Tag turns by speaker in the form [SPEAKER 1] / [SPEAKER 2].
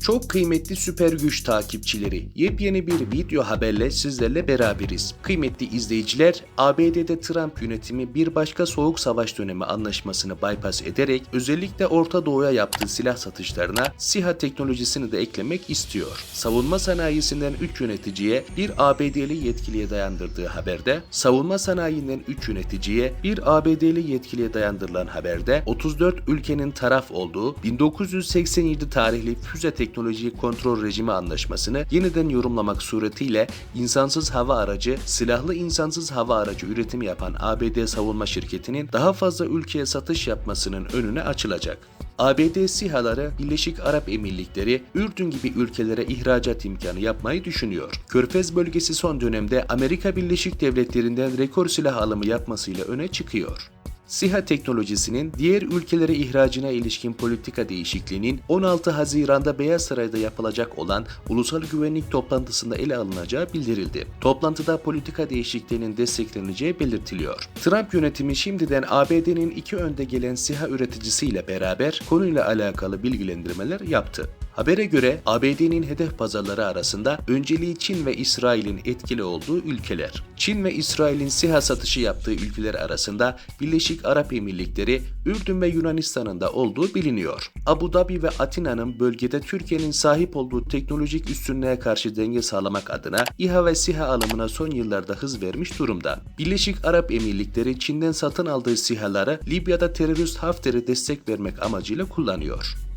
[SPEAKER 1] Çok kıymetli süper güç takipçileri, yepyeni bir video haberle sizlerle beraberiz. Kıymetli izleyiciler, ABD'de Trump yönetimi bir başka soğuk savaş dönemi anlaşmasını bypass ederek özellikle Orta Doğu'ya yaptığı silah satışlarına SİHA teknolojisini de eklemek istiyor. Savunma sanayisinden 3 yöneticiye bir ABD'li yetkiliye dayandırdığı haberde, savunma sanayinden 3 yöneticiye bir ABD'li yetkiliye dayandırılan haberde 34 ülkenin taraf olduğu 1987 tarihli füze teknoloji kontrol rejimi anlaşmasını yeniden yorumlamak suretiyle insansız hava aracı, silahlı insansız hava aracı üretimi yapan ABD savunma şirketinin daha fazla ülkeye satış yapmasının önüne açılacak. ABD SİHA'ları Birleşik Arap Emirlikleri, Ürdün gibi ülkelere ihracat imkanı yapmayı düşünüyor. Körfez bölgesi son dönemde Amerika Birleşik Devletleri'nden rekor silah alımı yapmasıyla öne çıkıyor. SİHA teknolojisinin diğer ülkelere ihracına ilişkin politika değişikliğinin 16 Haziran'da Beyaz Saray'da yapılacak olan ulusal güvenlik toplantısında ele alınacağı bildirildi. Toplantıda politika değişikliğinin destekleneceği belirtiliyor. Trump yönetimi şimdiden ABD'nin iki önde gelen SİHA üreticisiyle beraber konuyla alakalı bilgilendirmeler yaptı. Habere göre ABD'nin hedef pazarları arasında önceliği Çin ve İsrail'in etkili olduğu ülkeler. Çin ve İsrail'in SİHA satışı yaptığı ülkeler arasında Birleşik Arap Emirlikleri, Ürdün ve Yunanistan'ın da olduğu biliniyor. Abu Dhabi ve Atina'nın bölgede Türkiye'nin sahip olduğu teknolojik üstünlüğe karşı denge sağlamak adına İHA ve SİHA alımına son yıllarda hız vermiş durumda. Birleşik Arap Emirlikleri Çin'den satın aldığı SİHA'ları Libya'da terörist Hafter'e destek vermek amacıyla kullanıyor.